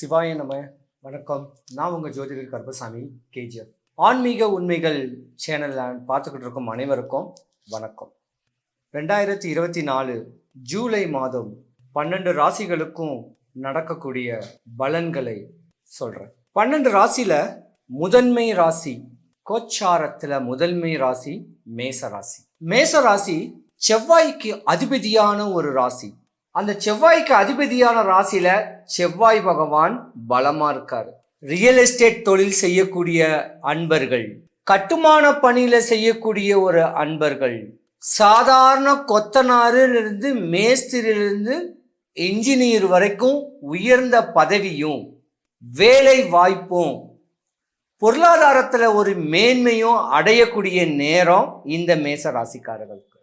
சிவாய நம. வணக்கம். நான் உங்கள் ஜோதிடர் கருப்பசாமி கேஜிஎஃப். ஆன்மீக உண்மைகள் சேனலில் பார்த்துக்கிட்டு இருக்கும் அனைவருக்கும் வணக்கம். ரெண்டாயிரத்தி இருபத்தி நாலு ஜூலை மாதம் பன்னெண்டு ராசிகளுக்கும் நடக்கக்கூடிய பலன்களை சொல்கிறேன் பன்னெண்டு ராசியில் முதன்மை ராசி கோச்சாரத்தில் முதன்மை ராசி மேச ராசி மேச ராசி செவ்வாய்க்கு அதிபதியான ஒரு ராசி. அந்த செவ்வாய்க்கு அதிபதியான ராசியில செவ்வாய் பகவான் பலமா இருக்காரு. ரியல் எஸ்டேட் தொழில் செய்யக்கூடிய அன்பர்கள் கட்டுமான பணியில செய்யக்கூடிய ஒரு அன்பர்கள் சாதாரண கொத்தனாரிலிருந்து மேஸ்திரிலிருந்து இன்ஜினியர் வரைக்கும் உயர்ந்த பதவியும் வேலை வாய்ப்பும் பொருளாதாரத்துல ஒரு மேன்மையும் அடையக்கூடிய நேரம் இந்த மேச ராசிக்காரர்களுக்கு.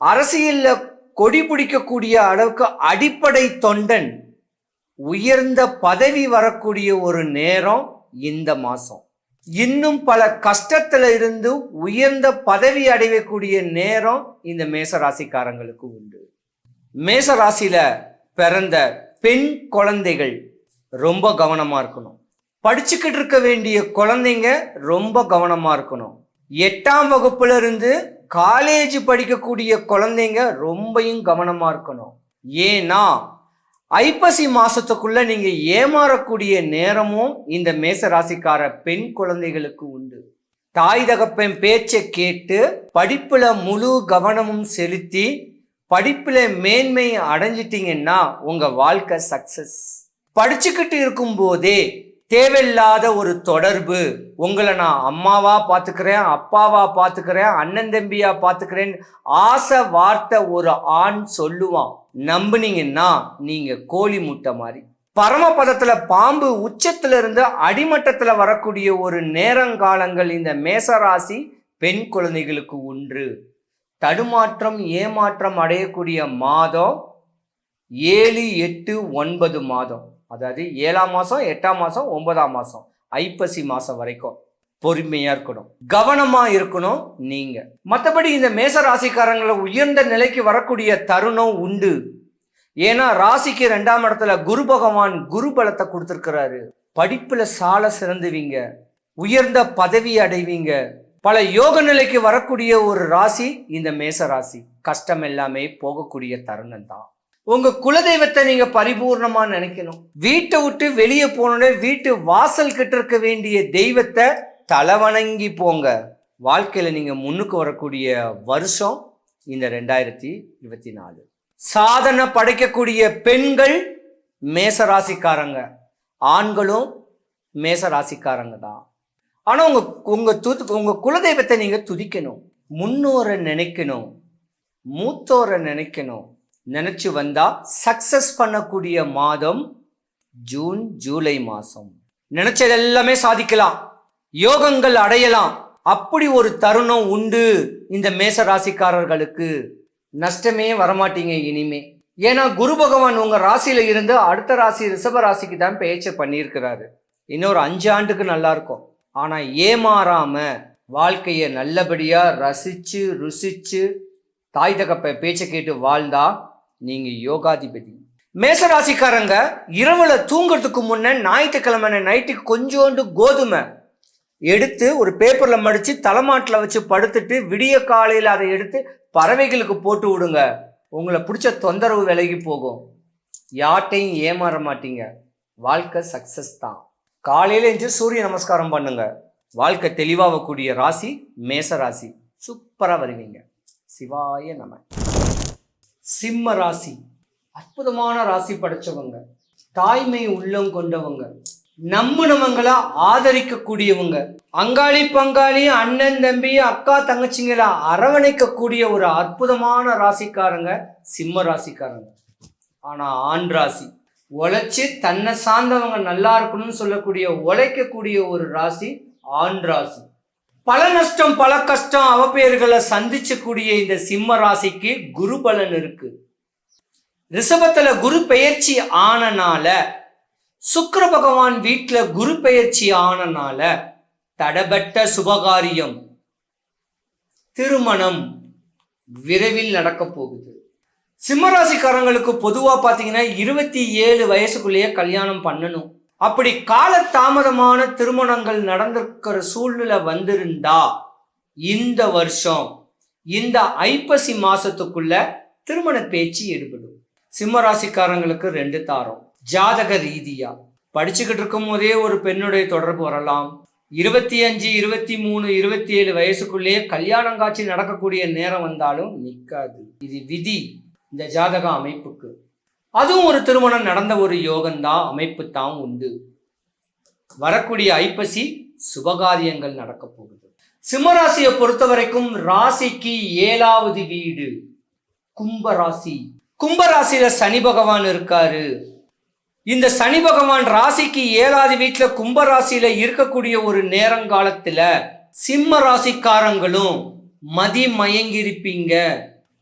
அரசியல்ல கொடி பிடிக்கக்கூடிய அளவுக்கு அடிப்படை தொண்டன் உயர்ந்த பதவி வரக்கூடிய ஒரு நேரம் இந்த மாதம் இன்னும் பல கஷ்டத்துல இருந்து உயர்ந்த பதவி அடையக்கூடிய நேரம் இந்த மேச ராசிக்காரங்களுக்கு உண்டு. மேச ராசியில பிறந்த பெண் குழந்தைகள் ரொம்ப கவனமா இருக்கணும். படிச்சுக்கிட்டு இருக்க வேண்டிய குழந்தைங்க ரொம்ப கவனமா இருக்கணும். எட்டாம் வகுப்புல இருந்து காலேஜ் படிக்கக்கூடிய குழந்தைங்க ரொம்பயும் கவனமா இருக்கணும். ஏன்னா ஐப்பசி மாசத்துக்குள்ள நீங்க ஏமாறக்கூடிய நேரமும் இந்த மேச ராசிக்கார பெண் குழந்தைகளுக்கு உண்டு. தாய் தகப்பன் பேச்சை கேட்டு படிப்புல முழு கவனமும் செலுத்தி படிப்புல மேன்மை அடைஞ்சிட்டிங்கன்னா உங்க வாழ்க்கை சக்சஸ் படிச்சுக்கிட்டு இருக்கும் போதே தேவையில்லாத ஒரு தொடர்பு. உங்களை நான் அம்மாவா பார்த்துக்கிறேன் அப்பாவா பார்த்துக்கிறேன் அண்ணன் தம்பியா பார்த்துக்கிறேன் ஆசை வார்த்தை ஒரு ஆண் சொல்லுவான். நம்புனீங்கன்னா நீங்க கோழி முட்டை மாதிரி. பரமபதத்துல பாம்பு உச்சத்துல இருந்து அடிமட்டத்துல வரக்கூடிய ஒரு நேரங்காலங்கள் இந்த மேசராசி பெண் குழந்தைகளுக்கு உண்டு தடுமாற்றம் ஏமாற்றம் அடையக்கூடிய மாதம் ஏழு எட்டு ஒன்பது மாதம். அதாவது ஏழாம் மாதம் எட்டாம் மாதம் ஒன்பதாம் மாதம் ஐப்பசி மாதம் வரைக்கும் பொறுமையாக இருக்கணும். கவனமாக இருக்கணும் நீங்கள் மற்றபடி இந்த மேச ராசிக்காரங்களை உயர்ந்த நிலைக்கு வரக்கூடிய தருணம் உண்டு. ஏன்னா ராசிக்கு ரெண்டாம் இடத்துல குரு பகவான் குரு பலத்தை கொடுத்துருக்கிறாரு. படிப்பில் சால சிறந்துவீங்க. உயர்ந்த பதவி அடைவீங்க. பல யோக நிலைக்கு வரக்கூடிய ஒரு ராசி இந்த மேச ராசி. கஷ்டம் எல்லாமே போகக்கூடிய தருணம் தான் உங்க குலதெய்வத்தை நீங்க பரிபூர்ணமா நினைக்கணும். வீட்டை விட்டு வெளியே போனோட வீட்டு வாசல் கிட்ட இருக்க வேண்டிய தெய்வத்தை தலைவணங்கி போங்க. வாழ்க்கையில நீங்க முன்னுக்கு வரக்கூடிய வருஷம் இந்த ரெண்டாயிரத்தி இருபத்தி நாலு. சாதனை படைக்கக்கூடிய பெண்கள் மேசராசிக்காரங்க. ஆண்களும் மேசராசிக்காரங்க தான். ஆனா உங்க உங்க துது உங்க குலதெய்வத்தை நீங்க துதிக்கணும். முன்னோரை நினைக்கணும். மூத்தோரை நினைக்கணும். நினச்சி வந்தா சக்சஸ் பண்ணக்கூடிய மாதம் ஜூன் ஜூலை மாதம் நினச்சது எல்லாமே சாதிக்கலாம். யோகங்கள் அடையலாம். அப்படி ஒரு தருணம் உண்டு இந்த மேச ராசிக்காரர்களுக்கு. நஷ்டமே வரமாட்டீங்க இனிமே. ஏன்னா குரு பகவான் உங்க ராசியில இருந்து அடுத்த ராசி ரிஷப ராசிக்கு தான் பேச்சை பண்ணியிருக்கிறாரு. இன்னொரு அஞ்சு ஆண்டுக்கு நல்லா இருக்கும் ஆனா ஏமாறாம வாழ்க்கையை நல்லபடியா ரசிச்சு ருசிச்சு தாய் தகப்ப பேச்சை கேட்டு வாழ்ந்தா நீங்க யோகாதிபதி. மேசராசிக்காரங்க இரவுல தூங்குறதுக்கு முன்ன ஞாயிற்றுக்கிழமை நைட்டுக்கு கொஞ்சோண்டு கோதுமை எடுத்து ஒரு பேப்பர்ல மடிச்சு தலைமாட்டில் வச்சு படுத்துட்டு விடிய காலையில் அதை எடுத்து பறவைகளுக்கு போட்டு விடுங்க. உங்களை பிடிச்ச தொந்தரவு விலகி போகும். யார்ட்டையும் ஏமாற மாட்டீங்க. வாழ்க்கை சக்சஸ் தான். காலையில எழுந்து சூரிய நமஸ்காரம் பண்ணுங்க. வாழ்க்கை தெளிவாகக்கூடிய ராசி மேச ராசி சூப்பராக வருவீங்க. சிவாய நம. சிம்ம ராசி. அற்புதமான ராசி படைச்சவங்க. தாய்மை உள்ளம் கொண்டவங்க. நம்முனவங்களை ஆதரிக்கக்கூடியவங்க. அங்காளி பங்காளி அண்ணன் தம்பி அக்கா தங்கச்சிங்களை அரவணைக்கக்கூடிய ஒரு அற்புதமான ராசிக்காரங்க சிம்ம ராசிக்காரங்க. ஆனால் ஆண் ராசி. உழைச்சி தன்னை சார்ந்தவங்க நல்லா இருக்கணும்னு சொல்லக்கூடிய உழைக்கக்கூடிய ஒரு ராசி ஆண் ராசி. பல நஷ்டம் பல கஷ்டம் அவப்பெயர்களை சந்திச்சக்கூடிய இந்த சிம்ம ராசிக்கு குரு பலன் இருக்கு. ரிஷபத்துல குரு பெயர்ச்சி ஆனனால சுக்கர பகவான் வீட்டில் குரு பெயர்ச்சி ஆனனால தடபட்ட சுபகாரியம் திருமணம் விரைவில் நடக்க போகுது. சிம்மராசிக்காரங்களுக்கு பொதுவாக பார்த்தீங்கன்னா இருபத்தி ஏழு வயசுக்குள்ளேயே கல்யாணம் பண்ணணும். அப்படி கால தாமதமான திருமணங்கள் நடந்திருக்கிற சூழ்நிலை வந்திருந்தா இந்த வருஷம் இந்த ஐப்பசி மாசத்துக்குள்ள திருமண பேச்சு ஈடுபடும் சிம்மராசிக்காரங்களுக்கு ரெண்டு தாரம். ஜாதக ரீதியா. படிச்சுக்கிட்டு இருக்கும் போதே ஒரு பெண்ணுடைய தொடர்பு வரலாம். இருபத்தி அஞ்சு இருபத்தி மூணு இருபத்தி ஏழு வயசுக்குள்ளேயே கல்யாணம் காட்சி நடக்கக்கூடிய நேரம் வந்தாலும் நிற்காது இது விதி. இந்த ஜாதக அமைப்புக்கு. அதுவும் ஒரு திருமணம் நடந்த ஒரு யோகம்தான் அமைப்பு தான் உண்டு. வரக்கூடிய ஐப்பசி சுபகாரியங்கள் நடக்க போகுது. சிம்மராசியை பொறுத்த வரைக்கும் ராசிக்கு ஏழாவது வீடு கும்பராசி. கும்பராசியில சனி பகவான் இருக்காரு. இந்த சனி பகவான் ராசிக்கு ஏழாவது வீட்டில் கும்பராசியில இருக்கக்கூடிய ஒரு நேரங்காலத்துல சிம்ம ராசிக்காரங்களும் மதி மயங்கியிருப்பீங்க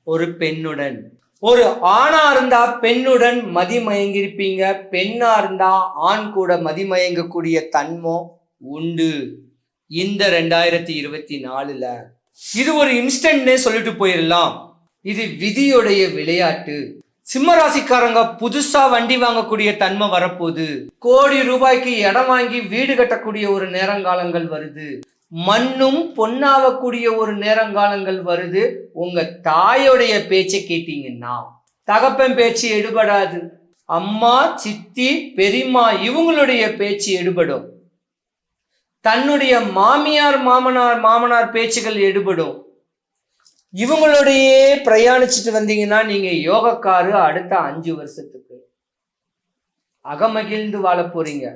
ஒரு பெண்ணுடன். ஒரு ஆணா இருந்தா பெண்ணுடன் மதிமயங்கிருப்பீங்க பெண்ணா இருந்தா ஆண் கூட மதிமயங்கக்கூடிய தன்மம் தன்மோ உண்டு. இந்த ரெண்டாயிரத்தி இருபத்தி நாலுல இது ஒரு இன்ஸ்டன்ட்னே சொல்லிட்டு போயிடலாம் இது விதியுடைய விளையாட்டு. சிம்ம ராசிக்காரங்க புதுசா வண்டி வாங்கக்கூடிய தன்மை வரப்போகுது. கோடி ரூபாய்க்கு இடம் வாங்கி வீடு கட்டக்கூடிய ஒரு நேரங்காலங்கள் வருது. மண்ணும் பொன்னாவக்கூடிய ஒரு நேரங்காலங்கள் வருது. உங்க தாயோடைய பேச்சை கேட்டீங்கன்னா தகப்பன் பேச்சு எடுபடாது. அம்மா சித்தி பெரியம்மா இவங்களுடைய பேச்சு எடுபடும். தன்னுடைய மாமியார் மாமனார் மாமனார் பேச்சுகள் எடுபடும். இவங்களுடையே பிரயாணிச்சுட்டு வந்தீங்கன்னா நீங்க யோகக்காரு அடுத்த அஞ்சு வருஷத்துக்கு. அகமகிழ்ந்து வாழ போறீங்க.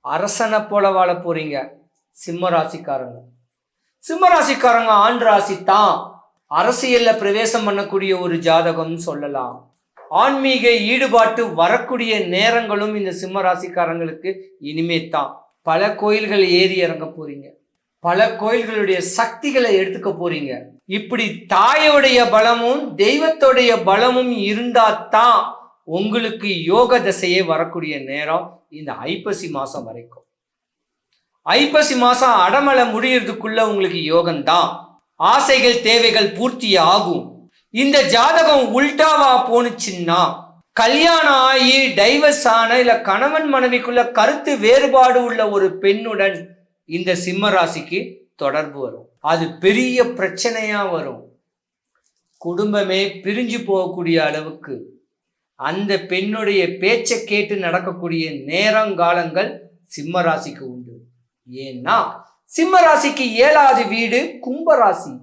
அரசனை போல வாழ போறீங்க. சிம்ம ராசிக்காரங்க. சிம்ம ராசிக்காரங்க ஆண் ராசி தான். அரசியல்ல பிரவேசம் பண்ணக்கூடிய ஒரு ஜாதகம்னு சொல்லலாம். ஆன்மீக ஈடுபாட்டு வரக்கூடிய நேரங்களும் இந்த சிம்ம ராசிக்காரங்களுக்கு இனிமே தான். பல கோயில்கள் ஏறி இறங்க போறீங்க. பல கோயில்களுடைய சக்திகளை எடுத்துக்க போறீங்க. இப்படி தாயோடைய பலமும் தெய்வத்தோடைய பலமும் இருந்தாதான் உங்களுக்கு யோக தசையே வரக்கூடிய நேரம் இந்த ஐப்பசி மாசம் வரைக்கும். ஐப்பசி மாசம் அடமலை முடியறதுக்குள்ள உங்களுக்கு யோகம்தான். ஆசைகள் தேவைகள் பூர்த்தி ஆகும் இந்த ஜாதகம் உல்டாவா போனுச்சுன்னா கல்யாணம் ஆகி டைவர்ஸ் ஆன இல்ல கணவன் மனைவிக்குள்ள கருத்து வேறுபாடு உள்ள ஒரு பெண்ணுடன் இந்த சிம்ம ராசிக்கு தொடர்பு வரும். அது பெரிய பிரச்சனையா வரும். குடும்பமே பிரிஞ்சு போகக்கூடிய அளவுக்கு அந்த பெண்ணுடைய பேச்சை கேட்டு நடக்கக்கூடிய நேரங்காலங்கள் சிம்ம ராசிக்கு உண்டு. ஏன்னா சிம்ம ராசிக்கு ஏழாவது வீடு கும்பராசி.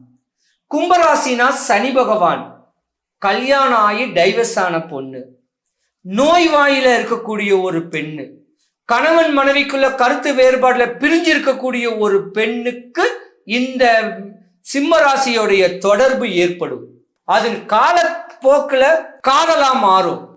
கும்பராசினா சனி பகவான். கல்யாணம் ஆகி டைவர்ஸ் ஆன பொண்ணு. நோய் வாயில இருக்கக்கூடிய ஒரு பெண்ணு. கணவன் மனைவிக்குள்ள கருத்து வேறுபாடுல பிரிஞ்சு இருக்கக்கூடிய ஒரு பெண்ணுக்கு இந்த சிம்ம ராசியோடைய தொடர்பு ஏற்படும். அதன் காலப்போக்கில் காதலா மாறும்.